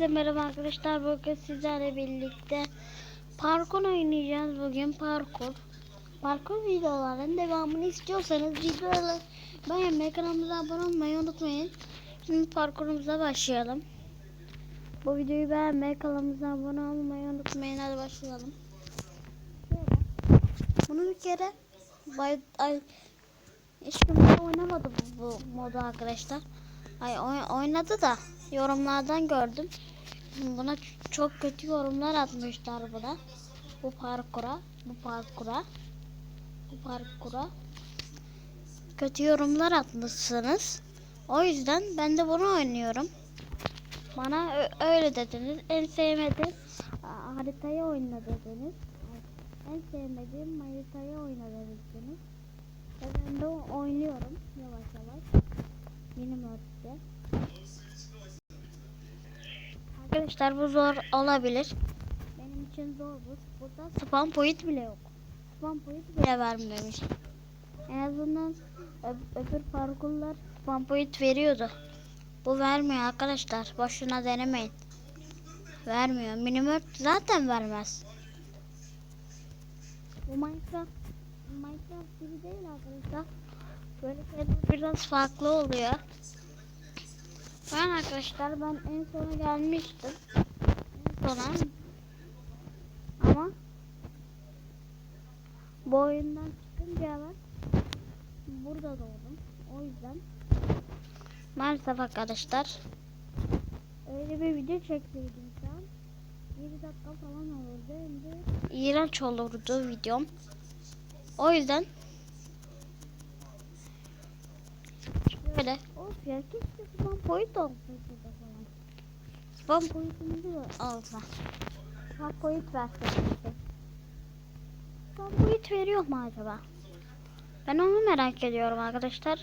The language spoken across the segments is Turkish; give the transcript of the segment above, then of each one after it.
Hepinize merhaba arkadaşlar. Bugün sizlerle birlikte parkur oynayacağız. Bugün parkur. Parkur videolarının devamını istiyorsanız videoları beğenmeyi, kanalımıza abone olmayı unutmayın. Şimdi parkurumuza başlayalım. Bu videoyu beğenmeyi, kanalımıza abone olmayı unutmayın. Hadi başlayalım. Bunu bir kere bay, ay, hiç kimse oynamadı bu, bu modu arkadaşlar. Ay oy- oynadı da yorumlardan gördüm. Buna çok kötü yorumlar atmışlar buna. Bu parkura, bu parkura, bu parkura. Kötü yorumlar atmışsınız. O yüzden ben de bunu oynuyorum. Bana öyle dediniz. En sevmediğim haritayı oyna dediniz. En sevmediğim haritayı oyna dediniz. Ben de oynuyorum yavaş. Arkadaşlar bu zor olabilir. Benim için zor bu. Burada spam point bile yok. Spam point bile vermemiş. En azından ö- öbür parkurlar spam point veriyordu. Bu vermiyor arkadaşlar. Boşuna denemeyin. Vermiyor. Minimum zaten vermez. Bu Minecraft Minecraft gibi değil arkadaşlar. Böyle şeyler biraz farklı oluyor. Ben arkadaşlar ben en sona gelmiştim. En sona. Ama bu oyundan çıkınca ben burada doğdum. O yüzden maalesef arkadaşlar öyle bir video çektiydim şu an. 7 dakika falan olurdu. Hem de iğrenç olurdu videom. O yüzden Şöyle. Of ya keşke spam point olsaydı da falan. Spam pointimizi de alsa. Spam point verseydi. Spam point veriyor mu acaba? Ben onu merak ediyorum arkadaşlar.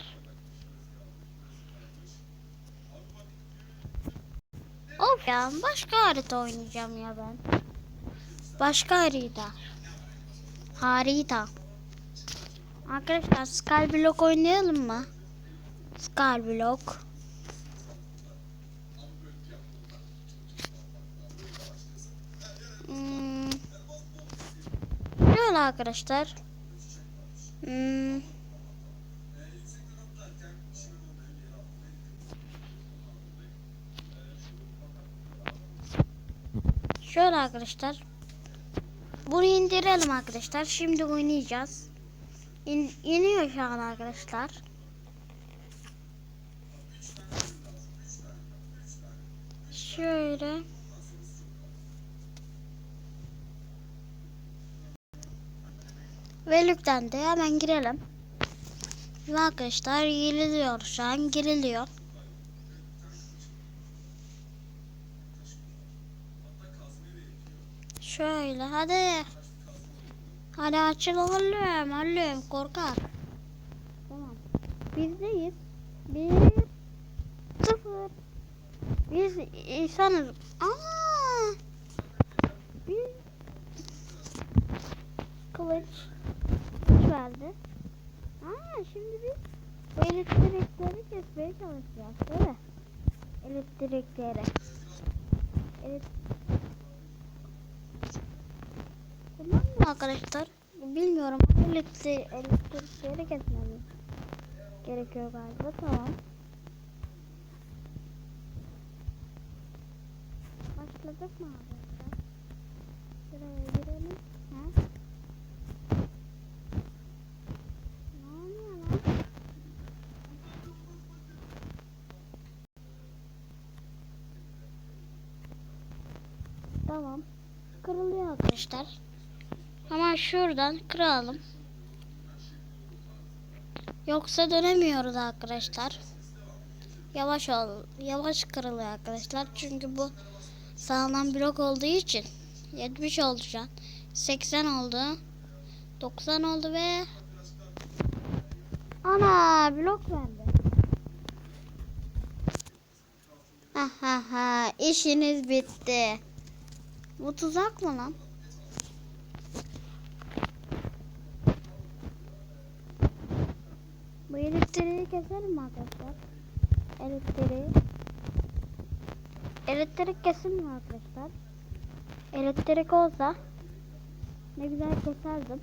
Of ya başka harita oynayacağım ya ben. Başka harita. Harita. Arkadaşlar Skyblock oynayalım mı? Skyblock. Hmm. Şöyle arkadaşlar. Hmm. Şöyle arkadaşlar. Bunu indirelim arkadaşlar. Şimdi oynayacağız. İn, iniyor şu an arkadaşlar. Şöyle. Ve de hemen girelim. Arkadaşlar giriliyor şu an giriliyor. Şöyle hadi. Hadi açıl oğlum oğlum korkak. Tamam. Bizdeyiz. Bir sıfır. Biz insanız. Aa! Bir kılıç. Verdi. Aa, şimdi biz bu elektrikleri kesmeye çalışacağız değil mi? Elektrikleri. Evet. Bunlar mı arkadaşlar? Bilmiyorum. Elektrik, elektrikleri kesmemiz gerekiyor galiba. Tamam. Başladık mı arkadaşlar? Şuraya girelim. Ha? Ne oluyor lan? Tamam. Kırılıyor arkadaşlar. Ama şuradan kıralım. Yoksa dönemiyoruz arkadaşlar. Yavaş ol, yavaş kırılıyor arkadaşlar. Çünkü bu sağlam blok olduğu için 70 oldu şu an. 80 oldu. 90 oldu ve ana blok verdi. Ha ha ha işiniz bitti. Bu tuzak mı lan? Bu elektriği keselim arkadaşlar? Elektriği. Elektrik kesilmiyor arkadaşlar. Elektrik olsa ne güzel keserdim.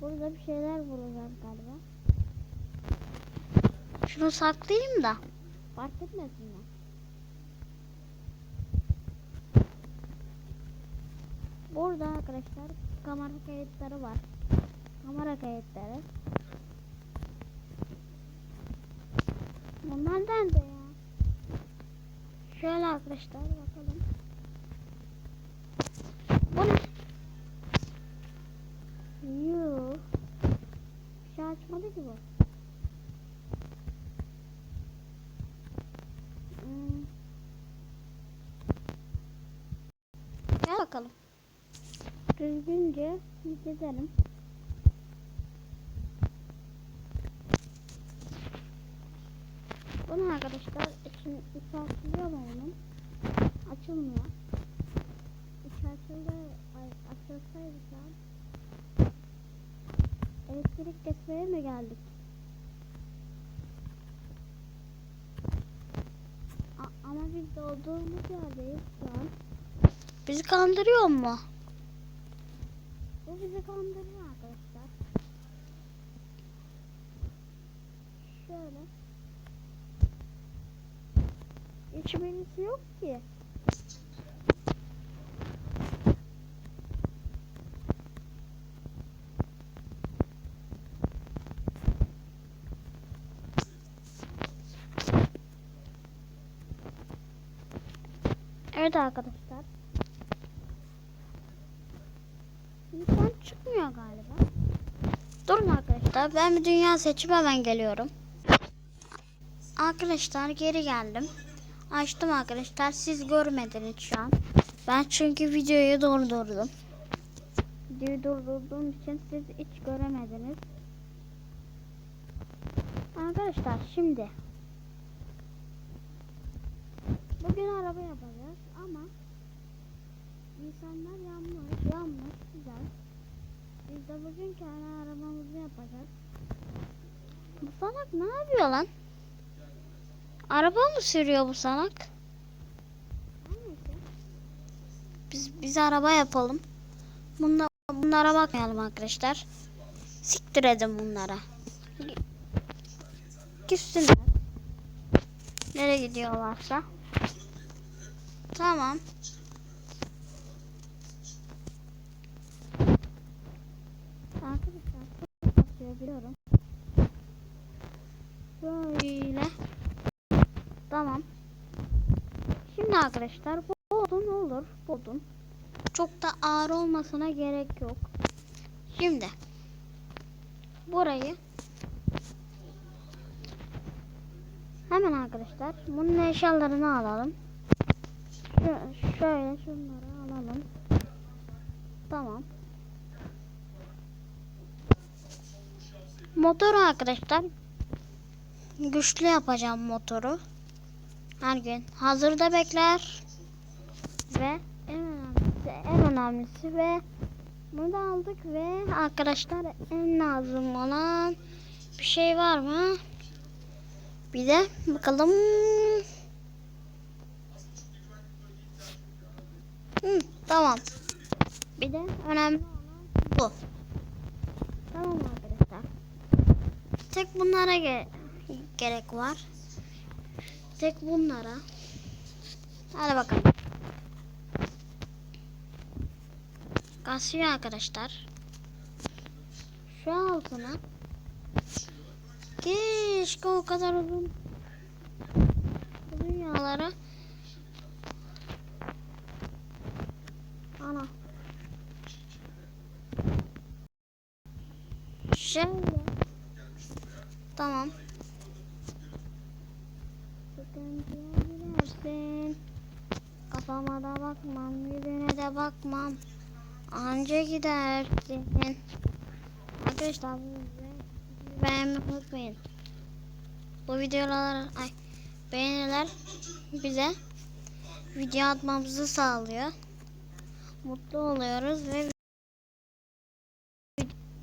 Burada bir şeyler bulacağım galiba. Şunu saklayayım da fark etmesinler. Burada arkadaşlar kamera kayıtları var. Kamera kayıtları. Bunlar nerede ya? Şöyle arkadaşlar bakalım. Bu ne? Yuh. Bir şey açmadı ki bu. Hmm. Gel bakalım. Düzgünce gidelim. Bunu arkadaşlar içi açılıyor mu bunun? Açılmıyor. İçi açıldı. Ay, açılsaydı şu an. Elektrik kesmeye mi geldik? A- ama biz doğduğumuz yerdeyiz şu an. Bizi kandırıyor mu? Bu bizi kandırıyor arkadaşlar. Şöyle. Hiç birisi yok ki. Evet arkadaşlar. İnsan çıkmıyor galiba. Durun arkadaşlar. Ben bir dünya seçip hemen geliyorum. Arkadaşlar geri geldim. Açtım arkadaşlar. Siz görmediniz şu an. Ben çünkü videoyu durdurdum. Videoyu durdurduğum için siz hiç göremediniz. Arkadaşlar şimdi bugün araba yapacağız ama insanlar yanlış yanlış güzel. Biz de bugün kendi arabamızı yapacağız. Bu salak ne yapıyor lan? Araba mı sürüyor bu salak? Biz biz araba yapalım. Bunda, bunlara bakmayalım arkadaşlar. Siktir edin bunlara. Gitsinler. Nereye gidiyorlarsa. Tamam. Arkadaşlar biliyorum. Böyle. Tamam. Şimdi arkadaşlar bu olur. Bu. Çok da ağır olmasına gerek yok. Şimdi burayı hemen arkadaşlar bunun eşyalarını alalım. Şöyle şunları alalım. Tamam. Motoru arkadaşlar güçlü yapacağım motoru. Her gün hazırda bekler. Ve en önemlisi, en önemlisi ve bunu da aldık ve arkadaşlar en lazım olan bir şey var mı? Bir de bakalım. Hı, tamam. Bir de önemli olan bu. Tamam arkadaşlar. Tek bunlara ge- gerek var. Tek bunlara. Hadi bakalım. Kasıyor arkadaşlar. Şu altına. Keşke o kadar uzun. Yağlara. Ana. Şöyle. Tamam. Sıkıntıya girersin. Kafama da bakmam, yüzüne de bakmam. Anca gidersin. Arkadaşlar beğenmeyi unutmayın. Bu videolar, ay beğeniler bize video atmamızı sağlıyor. Mutlu oluyoruz ve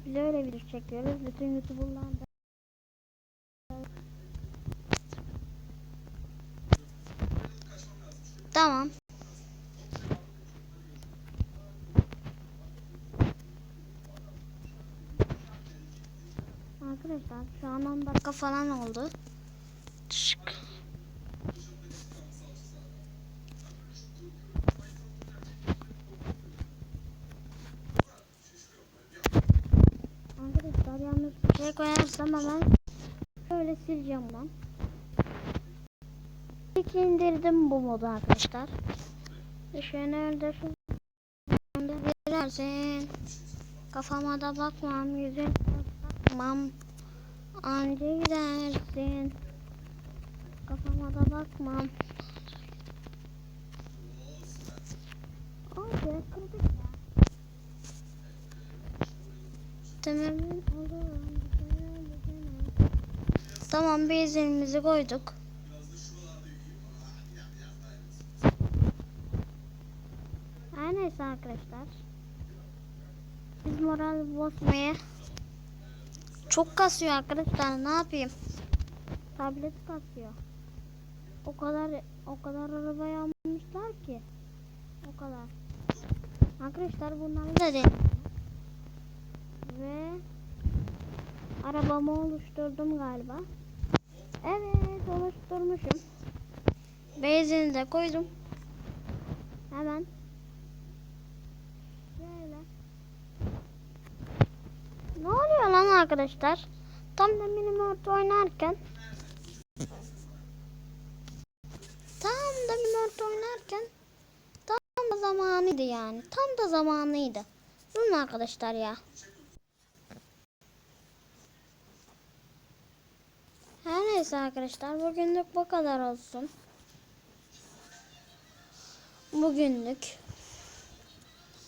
biz öyle video çekiyoruz. Bütün YouTuber'lar da Tamam. Arkadaşlar şu an 10 dakika falan oldu. Şık. Arkadaşlar yanlış bir şey koyarsam hemen şöyle sileceğim ben. İlk indirdim bu modu arkadaşlar. Şu anda girersin. Kafama da bakmam, yüzüne bakmam. Anca gidersin. Kafama da bakmam. Abi kırdık ya. Tamamen olur. Tamam benzinimizi koyduk. Her neyse arkadaşlar. Biz moral bozmaya çok kasıyor arkadaşlar. Ne yapayım? Tablet kasıyor. O kadar o kadar arabaya almışlar ki. O kadar. Arkadaşlar bunları da. Ve arabamı oluşturdum galiba. Evet oluşturmuşum. Benzini de koydum. Hemen. Şöyle. Ne oluyor lan arkadaşlar? Tam da minimort oynarken Tam da minimort oynarken Tam da zamanıydı yani. Tam da zamanıydı. Durun arkadaşlar ya. Her neyse arkadaşlar bugünlük bu kadar olsun. Bugünlük.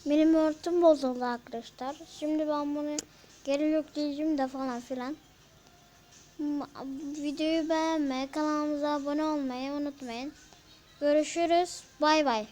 Benim örtüm bozuldu arkadaşlar. Şimdi ben bunu geri yükleyeceğim de falan filan. Videoyu beğenmeyi, kanalımıza abone olmayı unutmayın. Görüşürüz. Bay bay.